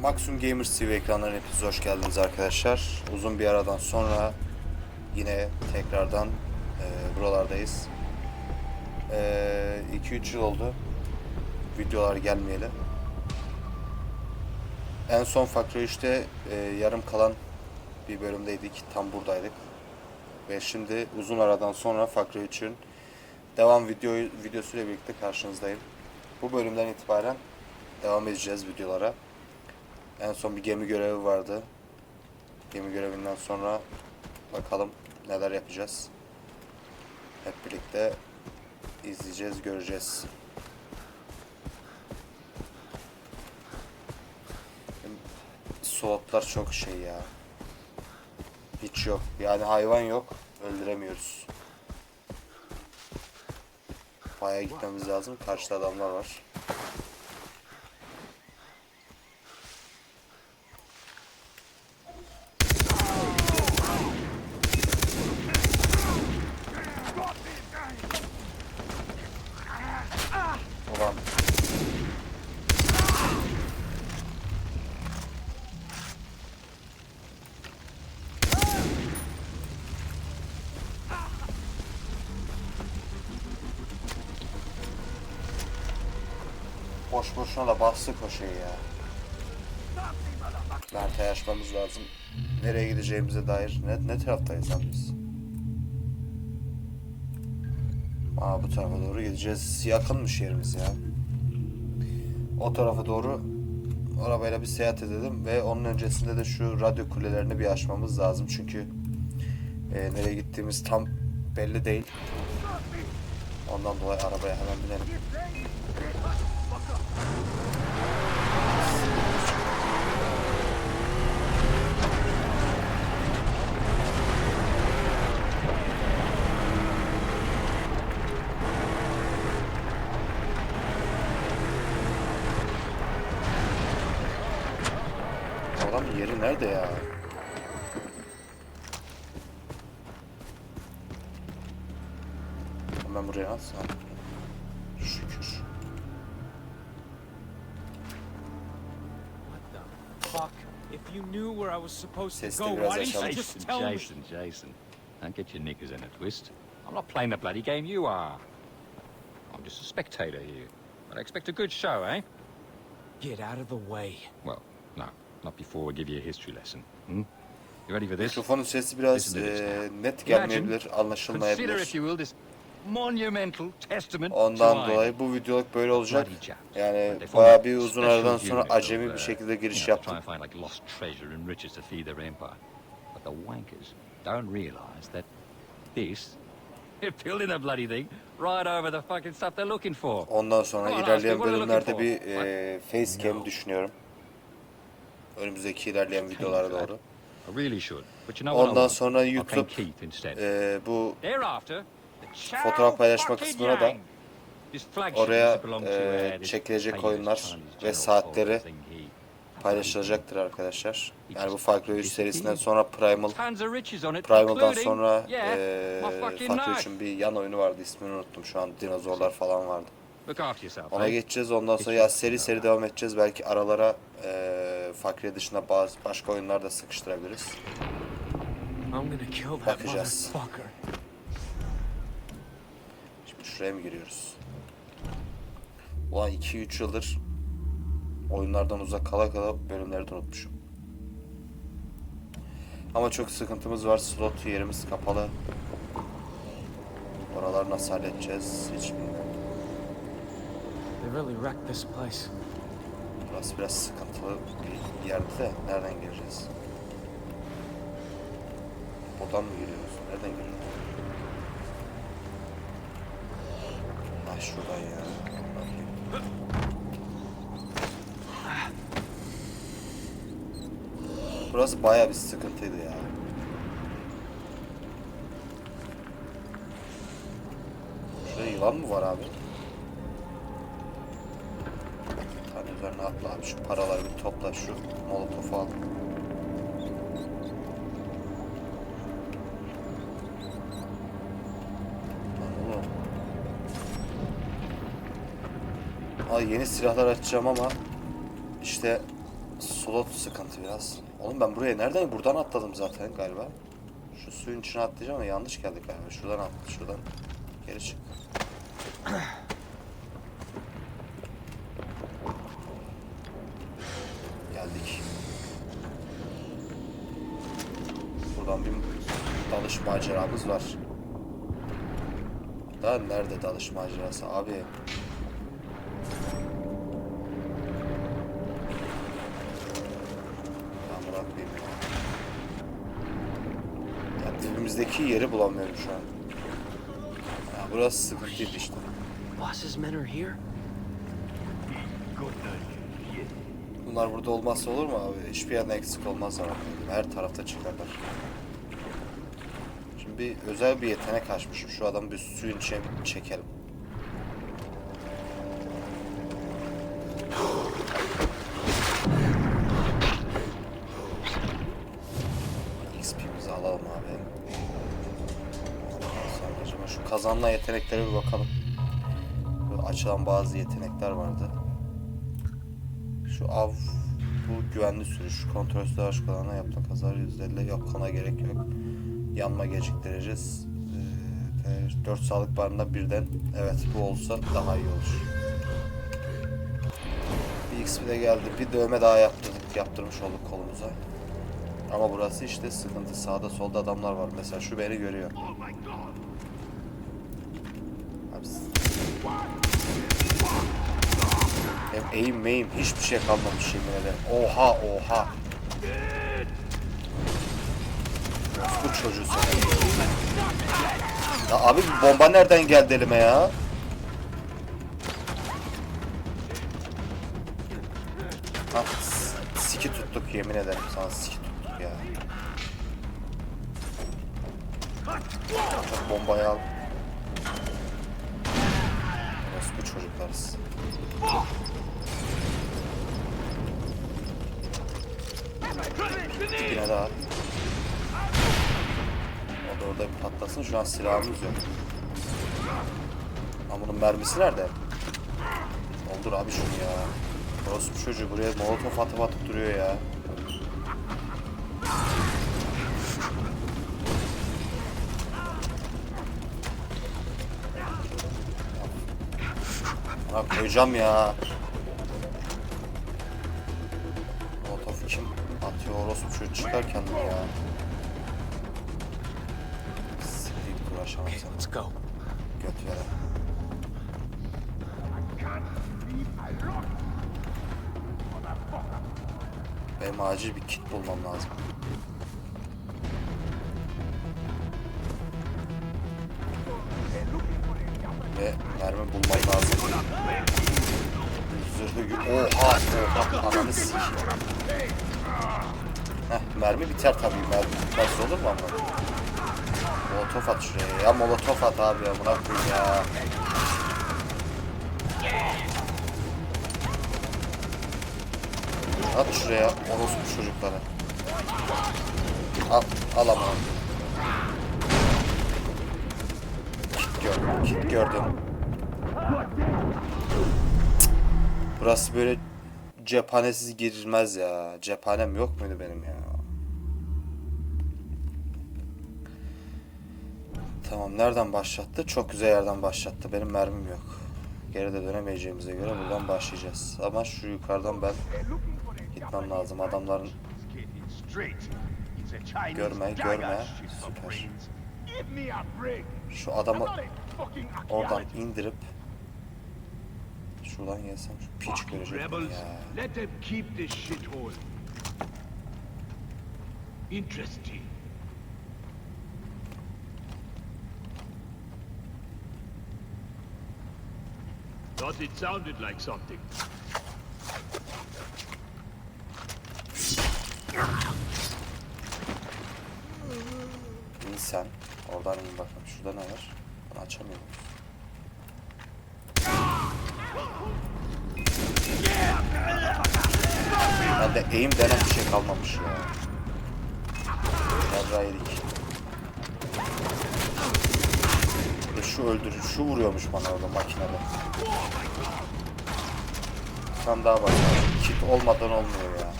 Maximum Gamers TV ekranlarına hepiniz hoş geldiniz arkadaşlar. Uzun bir aradan sonra yine tekrardan e, buralardayız. 2-3 yıl oldu videolar gelmeyeli. En son Fakro 3'te e, yarım kalan bir bölümdeydik. Tam buradaydık. Ve şimdi uzun aradan sonra Fakro 3'ün devam video videosuyla birlikte karşınızdayım. Bu bölümden itibaren devam edeceğiz videolara. En son bir gemi görevi vardı. Gemi görevinden sonra bakalım neler yapacağız. Hep birlikte izleyeceğiz, göreceğiz. Slotlar çok şey ya. Hiç yok. Yani hayvan yok. Öldüremiyoruz. Bayağı gitmemiz lazım. Karşıda adamlar var. Boş boşuna da bastık o şeyi ya. Mert'e açmamız lazım. Nereye gideceğimize dair. Ne, ne taraftayız biz? Aa bu tarafa doğru gideceğiz. Yakınmış yerimiz ya. O tarafa doğru arabayla bir seyahat edelim ve onun öncesinde de şu radyo kulelerini bir açmamız lazım çünkü e, nereye gittiğimiz tam belli değil. Ondan dolayı arabaya hemen binelim. Yeri nerede ya? Hemen buraya at. Şükür. Fuck? If you knew where I was supposed to go, biraz why didn't you aşağı. just Jason, tell me? Jason, Jason. Don't get your knickers in a twist. I'm not playing the bloody game you are. I'm just a spectator here. But I expect a good show, eh? Get out of the way. Well, no, not before we give you a history lesson. Hmm? You ready for this? Mikrofonun sesi biraz now. net Imagine, gelmeyebilir, anlaşılmayabilir. if you will, this monumental testament to Ondan dolayı bu videoluk böyle olacak. Yani bayağı bir uzun aradan sonra acemi bir uh, şekilde giriş yaptım. Ondan sonra ilerleyen bölümlerde bir eee facecam düşünüyorum. Önümüzdeki ilerleyen videolara doğru. Ondan sonra YouTube eee, bu fotoğraf paylaşma kısmına da oraya, this çekilecek oyunlar ve saatleri paylaşılacaktır arkadaşlar. Yani bu Far Cry 3 serisinden sonra Primal Primal'dan sonra fucking Far Cry knife. 3'ün bir yan oyunu vardı ismini unuttum şu an dinozorlar falan vardı. Ona eh? geçeceğiz ondan sonra ya seri seri devam edeceğiz belki aralara eee Cry dışında bazı başka oyunlar da sıkıştırabiliriz. Bakacağız. Şimdi şuraya mı giriyoruz? Ulan 2-3 yıldır oyunlardan uzak kala kala bölümleri de unutmuşum. Ama çok sıkıntımız var. Slot yerimiz kapalı. Oraları nasıl halledeceğiz hiç bilmiyorum. They really wrecked this place. Burası biraz sıkıntılı bir yerde de nereden gireceğiz? Buradan mı giriyoruz? Nereden giriyoruz? Ah şuradan ya. Burası bayağı bir sıkıntıydı ya. Şurada yılan mı var abi? Tane üzerine atla abi şu paraları bir topla şu molotofu al. Ay yeni silahlar açacağım ama işte slot sıkıntı biraz. Oğlum ben buraya nereden? Buradan atladım zaten galiba. Şu suyun içine atlayacağım ama yanlış geldik galiba. Şuradan at, şuradan geri çık. Geldik. Buradan bir dalış maceramız var. Da nerede dalış macerası abi? Ben bırakmayayım ya. Dibimizdeki yeri bulamıyorum şu an. Ya burası sıkıntıydı işte. Boss's men are here? Bunlar burada olmazsa olur mu abi? Hiçbir yerden eksik olmazlar abi. Her tarafta çıkarlar. Şimdi bir özel bir yetenek açmışım. Şu adamı bir suyun içine bir çekelim. XP'mizi alalım abi. Sonra şu kazanma yeteneklere bir bakalım. Böyle açılan bazı yetenekler vardı. Şu av bu güvenli sürüş. Kontrolsüz araç kullanana yapılan kazaları %50 yok kana gerek yok. Yanma geciktireceğiz. Ee, 4 sağlık barında birden evet bu olsa daha iyi olur. Bir XP de geldi. Bir dövme daha yaptırdık, yaptırmış olduk kolumuza. Ama burası işte sıkıntı. Sağda solda adamlar var. Mesela şu beni görüyor. Hem eğim meyim hiçbir şey kalmamış yemin ederim. Oha oha. Çocuğu sana. Ya abi bomba nereden geldi elime ya? Ha, siki tuttuk yemin ederim sana siki tuttuk ya. Çok bombayı al. Nasıl bu çocuklarız? Yine daha. Da orada bir patlasın. Şu an silahımız yok. Ama bunun mermisi nerede? Doldur abi şunu ya. Orospu çocuğu buraya molotof atıp atıp duruyor ya. Ha koyacağım ya. Molotof kim atıyor orospu çocuğu çıkar kendini ya. Go. Veren. Benim acil bir kit bulmam lazım. Ve mermi bulmam lazım. Zırhlı gü... Oha! Oha! Ananı sikeyim. Heh, mermi biter tabii. Mermi bitmez olur mu ama? Molotof at şuraya ya. Molotof at abi ya. Koyayım ya. At şuraya orospu çocukları. Al, al ama. Kit gördüm, kit gördüm. Burası böyle cephanesiz girilmez ya. Cephanem yok muydu benim ya? Tamam nereden başlattı? Çok güzel yerden başlattı. Benim mermim yok. Geri de dönemeyeceğimize göre buradan başlayacağız. Ama şu yukarıdan ben gitmem lazım. Adamların Görme, görme. Süper. şu adamı oradan indirip şuradan yesem şu piç görecek ya. Interesting. Thought it sounded like something. İn sen. Oradan in bakalım. Şurada ne var? Bunu açamıyorum. Bende aim denen bir şey kalmamış ya. Yarra yedik. Şu öldürür, şu vuruyormuş bana orada makinede. Tane daha var. kit olmadan olmuyor ya.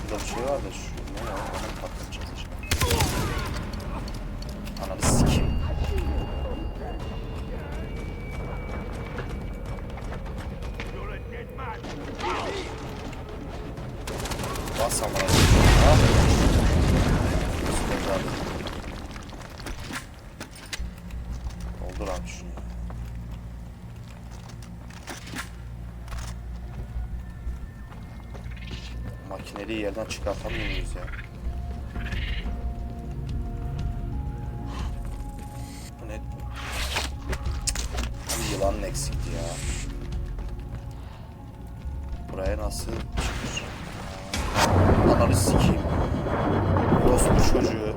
Şurada bir şey var da şu ne ya? Onu patlatacağız acaba? Ananı sikeyim. Bas amına koyayım. Ha? Üstüne zaten. Doldur abi şunu. Makineliği yerden çıkartamıyor muyuz ya? Bu ne? Bu yılanın eksikti ya. Buraya nasıl çıkış? Ananı sikeyim. Orospu çocuğu.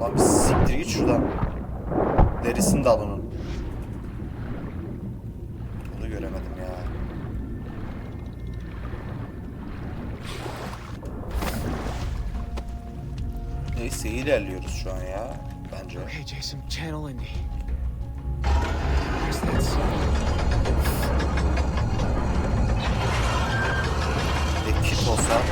Lan bir siktir git şuradan. Derisini de al onun. Neyse iyi ilerliyoruz şu an ya. Bence. Okay, Jason, channel Indy. Where's that song? Kit olsa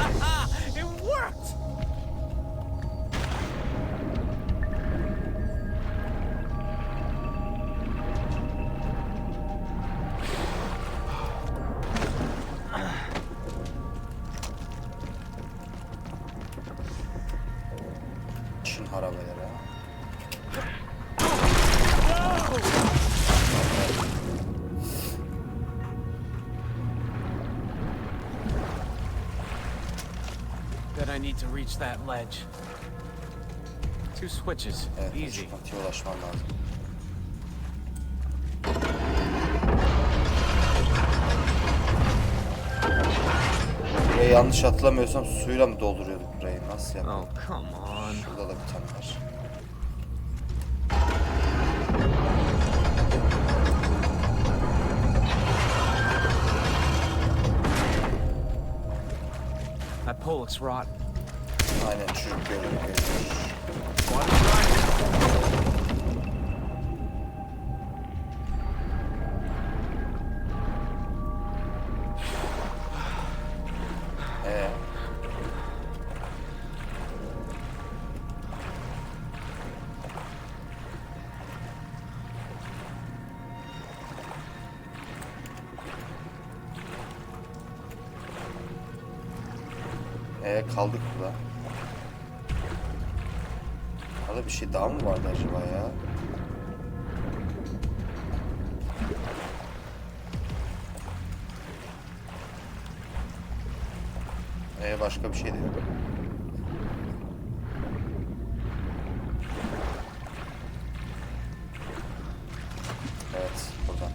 need to reach that ledge. Two switches. Evet, Easy. çıkıntıya ulaşmam lazım. Burayı yanlış hatırlamıyorsam suyla mı dolduruyorduk burayı? Nasıl yapıyorduk? Oh, come on. Şurada da bir tane var. That pole looks rotten. Aynen. Water's right. Ee, ee kaldık burada. Orada bir şey daha mı vardı acaba ya? Ee başka bir şey de yok. Evet, buradan.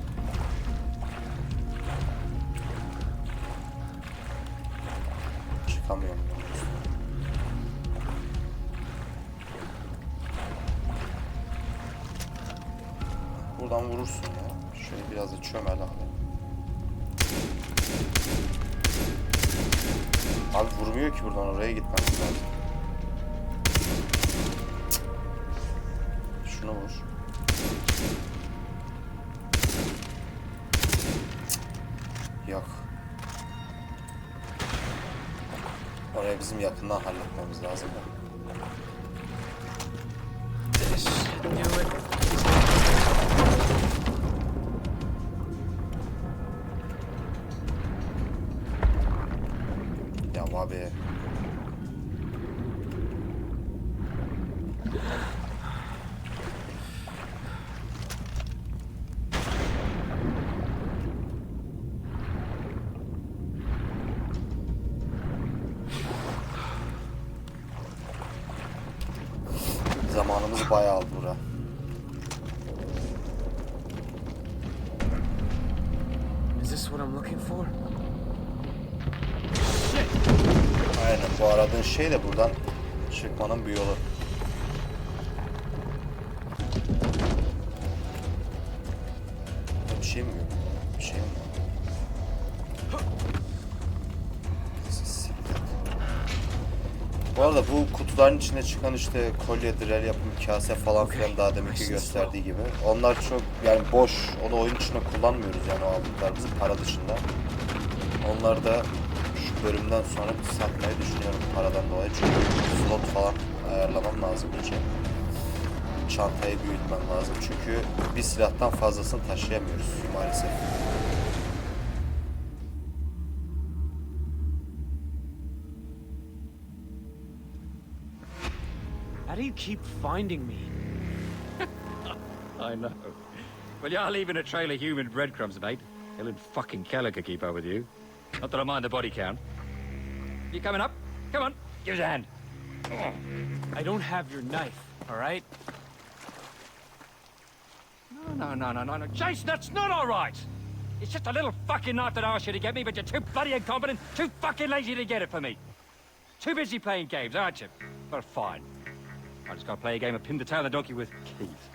Çıkamıyorum. Buradan vurursun ya. Şöyle biraz da çömel abi. Abi vurmuyor ki buradan oraya gitmemiz lazım. Şunu vur. Yok. Oraya bizim yakından halletmemiz lazım da. Zamanımız bayağı aldı bura. Is this what I'm looking for? Aynen bu aradığın şey de buradan çıkmanın bir yolu. Bu arada bu kutuların içine çıkan işte kolyedir, el yapımı kase falan filan daha deminki gösterdiği gibi. Onlar çok yani boş. Onu oyun içinde kullanmıyoruz yani o aldıklarımızı para dışında. Onları da şu bölümden sonra satmayı düşünüyorum paradan dolayı. Çünkü slot falan ayarlamam lazım iyice. Çantayı büyütmem lazım. Çünkü bir silahtan fazlasını taşıyamıyoruz maalesef. How do you keep finding me? I know. Well, you're leaving a trail of human breadcrumbs, mate. Helen fucking Keller could keep up with you. Not that I mind the body count. You coming up? Come on, give us a hand. I don't have your knife, all right? No, no, no, no, no, no. Jason, that's not all right. It's just a little fucking knife that I asked you to get me, but you're too bloody incompetent, too fucking lazy to get it for me. Too busy playing games, aren't you? Well, fine. I just gotta play a game of pin the tail of the donkey with Keith.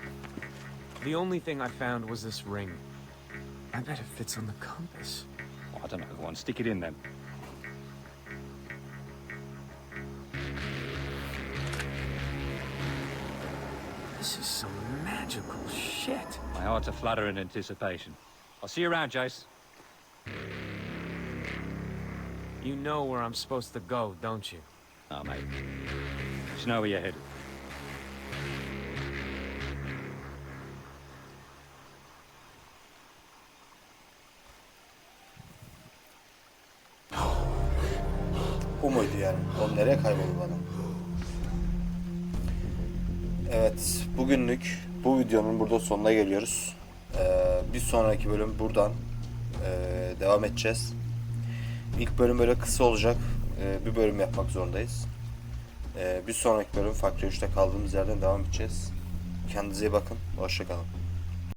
The only thing I found was this ring. I bet it fits on the compass. Oh, I don't know. Go on, stick it in then. This is some magical shit. My heart's a flutter in anticipation. I'll see you around, Jace. You know where I'm supposed to go, don't you? Oh, mate. Just know where you're headed. Bu muydu yani? O nereye kayboldu bu adam? Evet, bugünlük bu videonun burada sonuna geliyoruz. Ee, bir sonraki bölüm buradan ee, devam edeceğiz. İlk bölüm böyle kısa olacak. Ee, bir bölüm yapmak zorundayız. Ee, bir sonraki bölüm Factory 3'te kaldığımız yerden devam edeceğiz. Kendinize iyi bakın. Hoşçakalın.